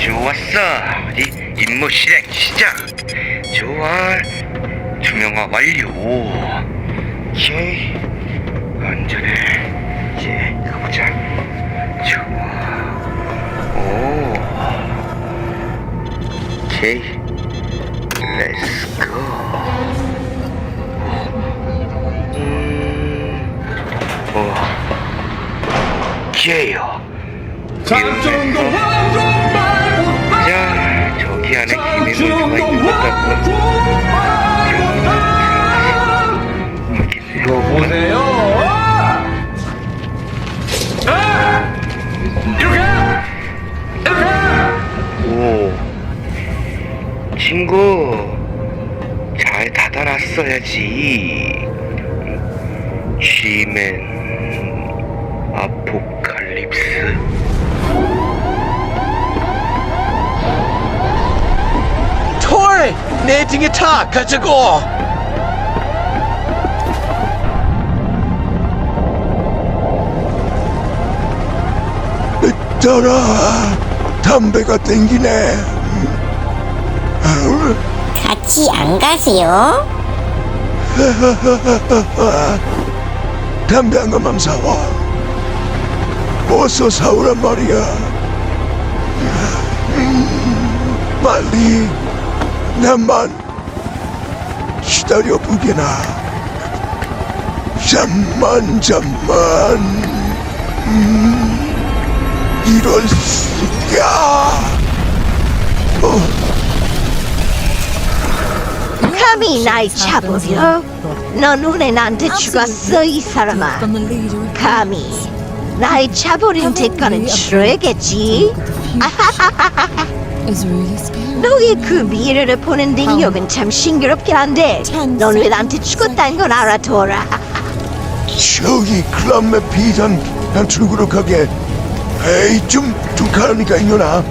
좋았어. 어디 임무 실행 시작. 좋아. 투명화 완료. 오케이. 안전해. 이제 가보자. 좋아. 오. 오케이. 렛츠 고. 음. 오. 오케이요. 작전도 한좀 말고 자, 저기 안에 기능이 들어가 있는 것 같고. 이거 보세요. 아! 이렇게 이렇게 오, 친구, 잘 닫아놨어야지. G맨 아포 내 등에 타! 가자고! 떠라 담배가 땡기네 같이 안 가세요? 담배 한 것만 사와 어서 사오란 말이야 음, 빨리 나만 기다려 보게나. 잠만 잠만. 음, 이럴 수야 감히 날 잡으려? 넌 오늘 나한테 죽었어 이 사람아. 감히 날 잡으린 대가는 치러야겠지 너의 그 미래를 보는 능력은 참 싱그럽긴 한데 넌 왜 나한테 죽었다는 걸 알아둬라 저기 클럽의 비단 난 출구로 가게 에이 좀좀 가라니까 이년아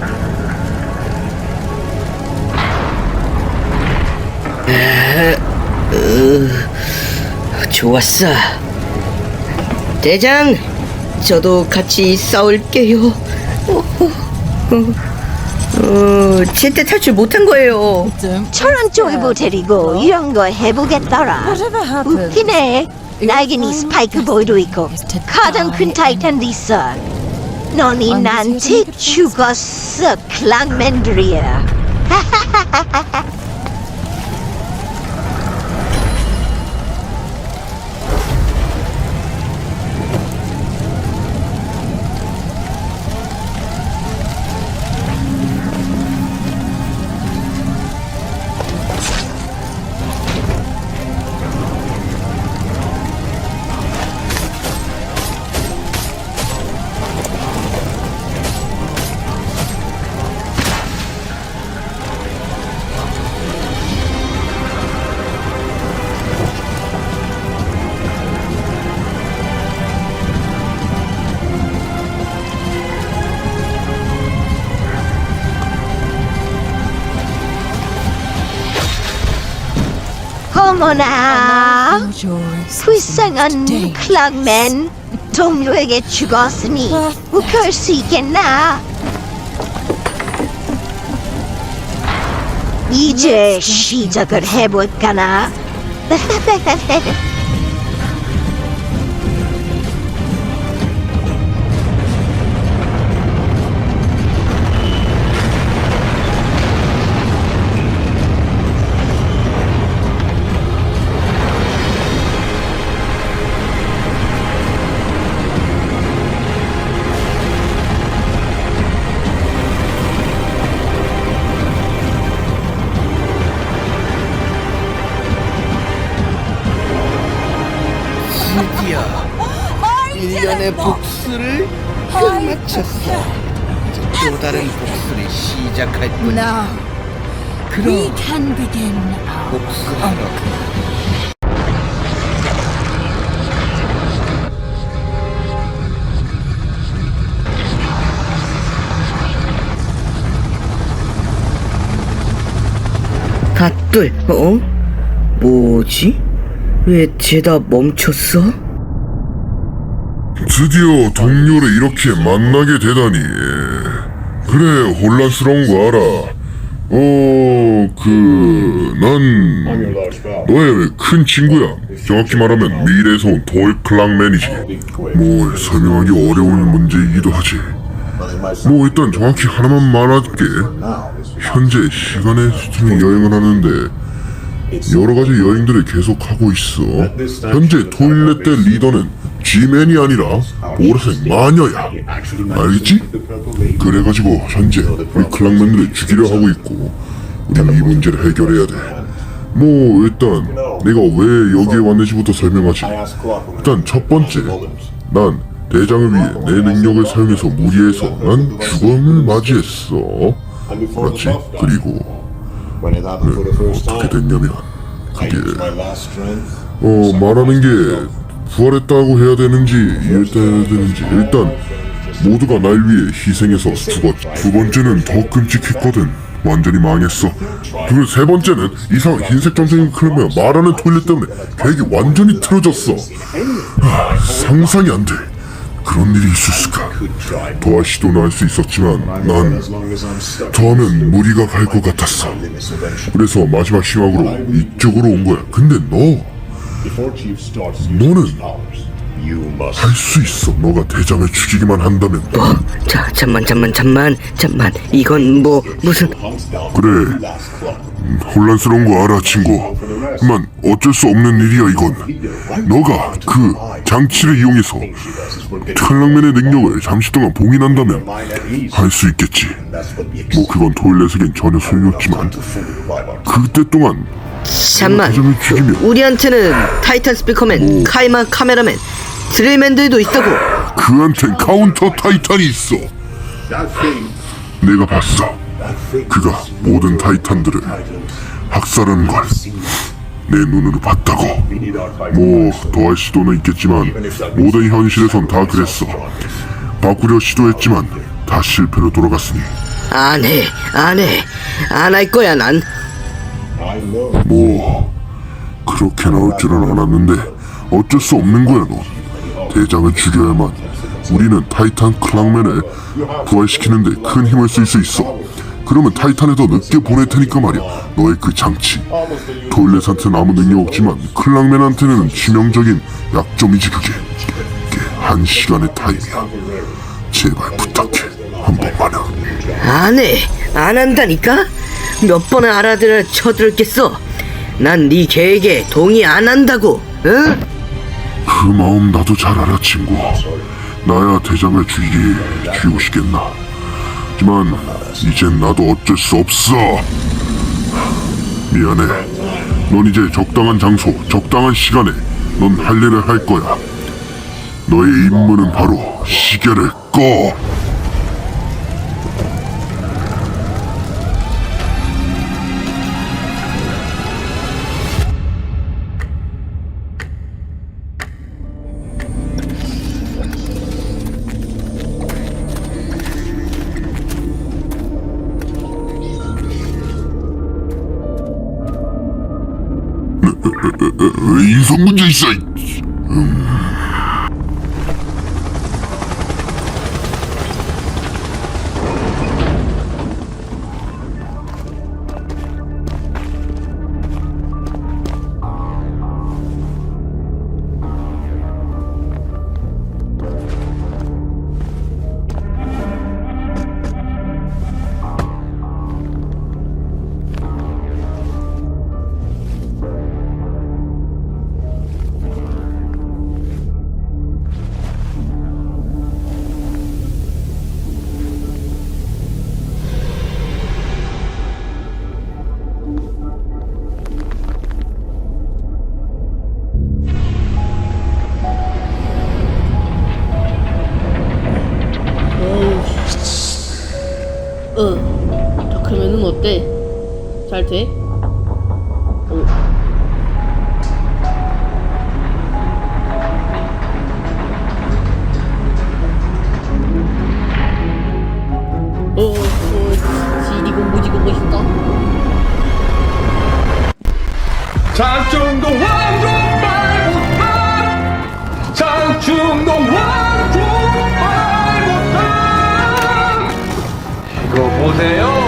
좋았어. 대장, 저도 같이 싸울게요. 어, 어, 어, 제때 탈출 못한 거예요. 저런 쫄보 데리고 이런 거 해보겠더라. 웃기네. 나에겐 이 스파이크 보이도 있고 가장 큰 타이탄도 있어. 넌이 나한테 죽었어 클랑맨들이야 어머나. 불쌍한 클랑맨 동료에게 죽었으니 웃을 수 있겠나? 이제 시작을 해볼까나 드디어 1년의 복수를 끝마쳤어. 이제 또 다른 복수를 시작할 뿐이야. 그럼 복수하러 갓들, 어? 뭐지? 왜 죄다 멈췄어? 드디어 동료를 이렇게 만나게 되다니. 그래 혼란스러운 거 알아. 어... 그... 난... 너의 큰 친구야. 정확히 말하면 미래에서 온 도일 클랑맨이지. 뭐 설명하기 어려운 문제이기도 하지. 뭐 일단 정확히 하나만 말할게. 현재 시간의 수준이 여행을 하는데 여러 가지 여행들을 계속하고 있어. 현재 토일렛 대 리더는 G맨이 아니라 보라색 마녀야. 알겠지? 그래가지고 현재 우리 클랑맨들을 죽이려 하고 있고 우린 이 문제를 해결해야 돼 뭐 일단 내가 왜 여기에 왔는지부터 설명하지. 일단 첫 번째 난 대장을 위해 내 능력을 사용해서 무리해서 난 죽음을 맞이했어. 맞지? 그리고 네, 어떻게 됐냐면 그게 어 말하는 게 부활했다고 해야 되는지 이해해야 되는지 일단 모두가 날 위해 희생해서 죽었지 두 번째는 더 끔찍했거든. 완전히 망했어. 그리고 세 번째는 이상 흰색 점생이 클럽이야 말하는 토일렛 때문에 계획이 완전히 틀어졌어. 아, 상상이 안돼 그런 일이 있을 수가. 도와 시도는 할 수 있었지만 난 더하면 무리가 갈 것 같았어. 그래서 마지막 희망으로 이쪽으로 온 거야. 근데 너? 너는 할 수 있어 너가 대장을 죽이기만 한다면 뭐? 자, 잠만, 잠만, 잠만, 잠만. 이건 뭐 무슨? 그래 음, 혼란스러운 거 알아 친구 하지만 어쩔 수 없는 일이야 이건 너가 그 장치를 이용해서 클랑맨의 능력을 잠시 동안 봉인한다면 할 수 있겠지 뭐 그건 토일렛에겐 전혀 소용없지만 그때 동안 잠만. 대장을 죽이면 우리한테는 타이탄 스피커맨, 카이마 카메라맨, 드릴맨들도 있다고. 그한텐 카운터 타이탄이 있어. 내가 봤어. 그가 모든 타이탄들을 학살하는 걸내 눈으로 봤다고. 뭐 더할 시도는 있겠지만 모든 현실에선 다 그랬어. 바꾸려 시도했지만 다 실패로 돌아갔으니. 안 해, 안 해, 안 할 거야 난. 뭐 그렇게 나올 줄은 알았는데 어쩔 수 없는 거야 너 대장을 죽여야만 우리는 타이탄 클랑맨을 부활시키는 데 큰 힘을 쓸 수 있어 그러면 타이탄을 더 늦게 보낼 테니까 말이야 너의 그 장치 토일렛한테는 아무 능력 없지만 클랑맨한테는 치명적인 약점이지 그게 그게 한 시간의 타임이야 제발 부탁해 한 번만은 안 해, 안 한다니까. 몇 번을 알아들어 쳐들었겠어. 난 네 계획에 동의 안 한다고. 응? 그 마음 나도 잘 알아 친구. 나야 죽이기 죽이고 싶겠나? 하지만 이젠 나도 어쩔 수 없어. 미안해. 넌 이제 적당한 장소 적당한 시간에 넌 할 일을 할 거야. 너의 임무는 바로 시계를 꺼 어, 돼? 오. 어, 어. 장충동 왕족 말못한 장충동 왕족 말못한 두고 보세요.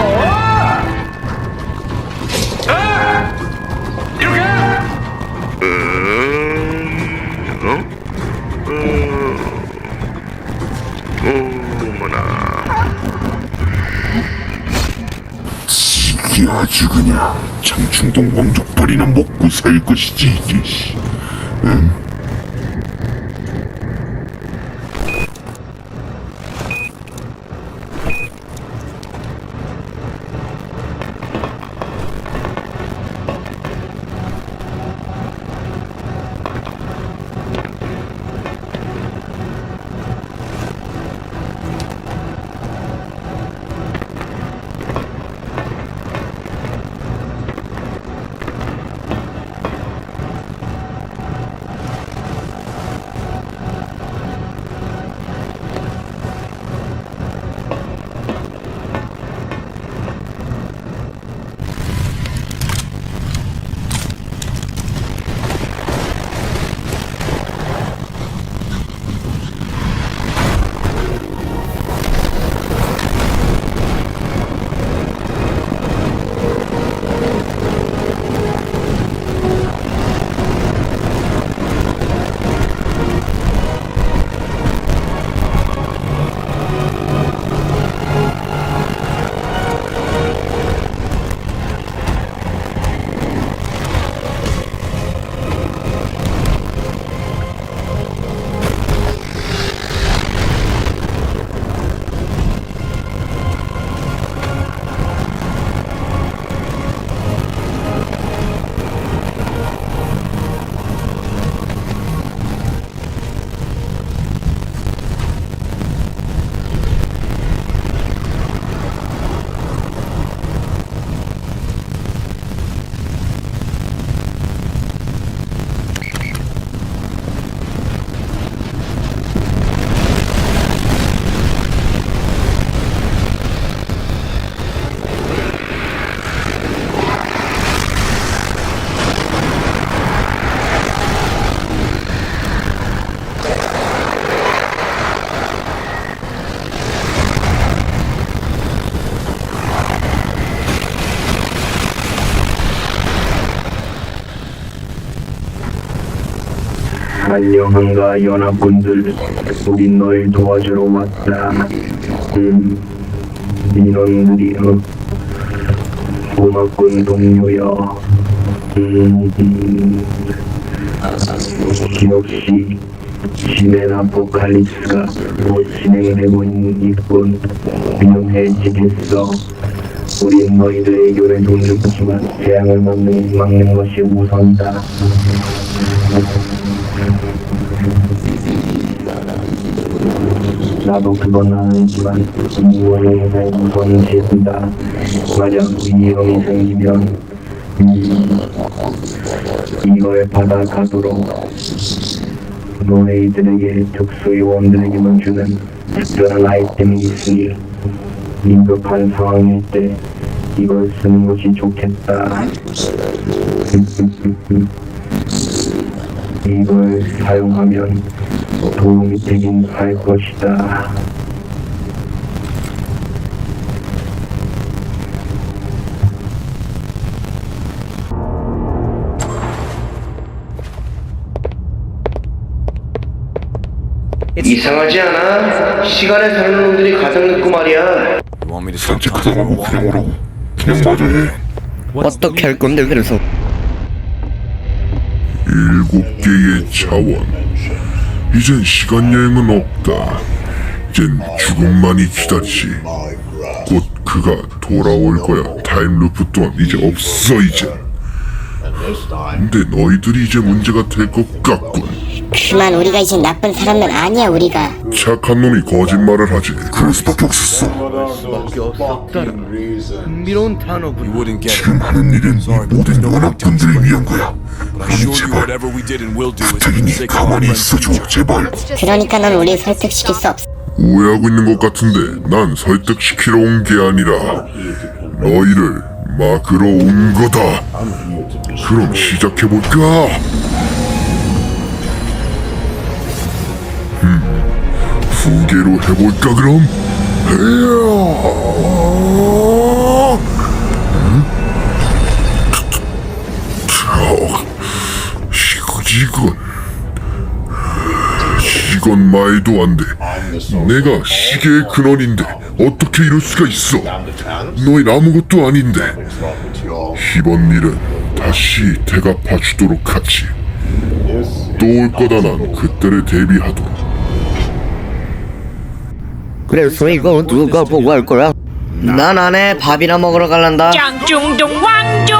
이게 아주 그냥 장충동 왕족벌이나 먹고 살 것이지 이게 씨. 안녕한가 연합군들 우리 널 도와주러 왔다. 음 인원들이 어 고맙군 동료여. 음, 음. 역시 지멘 아포칼립스가 곧 진행되고 있군 위험해지겠어. 우린 너희들의 교례도 늦지만 재앙을 막는, 막는 것이 우선이다 나도 그건 아니지만 무언의 우선 제수다. 만약 위험이 생기면 음, 이걸 받아가도록 너희들에게 특수요원들에게만 주는 특별한 아이템이 있으니 긴급한 상황일 때 이걸 쓰는 것이 좋겠다. 이걸 사용하면 도움이 되긴 할 것이다. 이상하지 않아? 시간에 사는 놈들이 가장 늦고 말이야. 산책하다가 그냥 오라고 그냥 마저 해 어떻게 할 건데 그래서 일곱 개의 차원 이젠 시간 여행은 없다. 이젠 죽음만이 기다리지. 곧 그가 돌아올 거야. 타임루프 또한 이제 없어 이제 근데 너희들이 이제 문제가 될 것 같군 그만 우리가 이제 나쁜 사람은 아니야 우리가. 착한 놈이 거짓말을 하지. 그럴 수밖에 없었어. 흥미로운 단어군 지금 하는 일은 이 모든 연합군들을 위한 거야. 그러니 제발 부탁이니 가만히 있어줘 제발. 그러니까 넌 우리 설득시킬 수 없어. 오해하고 있는 것 같은데 난 설득시키러 온 게 아니라 너희를 막으러 온 거다. 그럼 시작해볼까? 두 개로 해볼까 그럼? 헤야. 응? 이건 이건 말도 안 돼. 내가 시계의 근원인데 어떻게 이럴 수가 있어? 너희 아무것도 아닌데. 이번 일은 다시 대갚아주도록 하지. 또 올 거다 난 그때를 대비하도록. 그래서 이거 누가 보고 할 거야? 난 안에 밥이나 먹으러 갈란다. 장중동 왕족